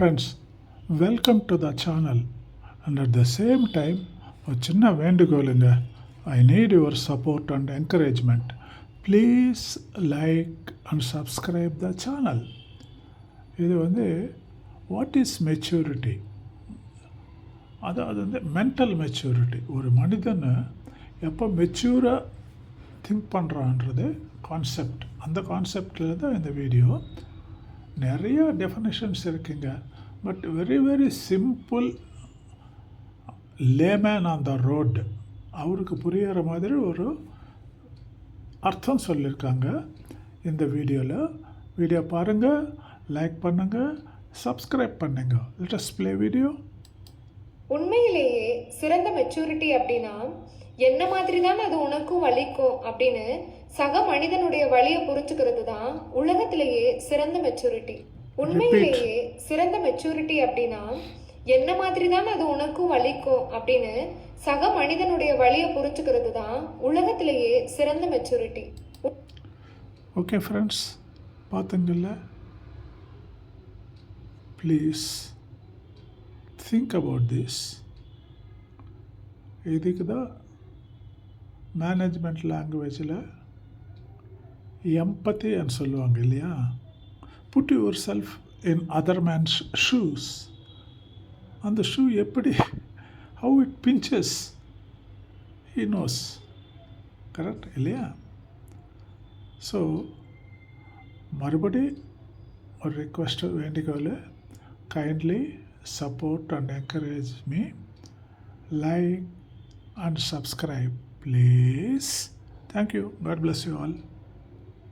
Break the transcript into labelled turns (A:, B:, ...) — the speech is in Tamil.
A: Friends welcome to the channel and at the same time ஒரு சின்ன வேண்டுகோளுங்க. I need your support and encouragement please like and subscribe the channel இது வந்து வாட் இஸ் மெச்சூரிட்டி அதாவது வந்து மென்டல் மெச்சூரிட்டி ஒரு மனிதன் எப்போ மெச்சூராக திங்க் பண்ணுறான்றது கான்செப்ட் அந்த கான்செப்டில் தான் இந்த வீடியோ நிறைய டெஃபனேஷன்ஸ் இருக்குங்க. But very very simple layman on the road அவருக்கு புரிகிற மாதிரி ஒரு அர்த்தம் சொல்லியிருக்காங்க இந்த வீடியோவில் வீடியோ பாருங்கள் லைக் பண்ணுங்கள் சப்ஸ்கிரைப் பண்ணுங்கள் லெட்டஸ் ப்ளே வீடியோ
B: உண்மையிலேயே சிறந்த மெச்சூரிட்டி அப்படின்னா என்ன மாதிரி தான் அது உனக்கும் வலிக்கும் அப்படின்னு சக மனிதனுடைய வழியை புரிஞ்சுக்கிறது தான் உலகத்திலேயே சிறந்த மெச்சூரிட்டி உண்மையிலேயே சிறந்த மெச்சூரிட்டி அப்படின்னா என்ன மாதிரி தான் அது உனக்கும் வலிக்கும் அப்படின்னு சக மனிதனுடைய வழியை புரிஞ்சுக்கிறது தான் உலகத்திலேயே சிறந்த மெச்சூரிட்டி
A: ஓகே ஃப்ரெண்ட்ஸ் பார்த்துங்கள்ல ப்ளீஸ் திங்க் அபவுட் திஸ் இதுக்கு தான் மேனேஜ்மெண்ட் லாங்குவேஜில் எம்பத்தின்னு சொல்லுவாங்க இல்லையா put yourself in other man's shoes அந்த ஷூ எப்படி how it pinches he knows correct இல்லையா ஸோ மறுபடி ஒரு request வேண்டிக்கோள் kindly support and encourage me like and subscribe Please. Thank you. God bless you all.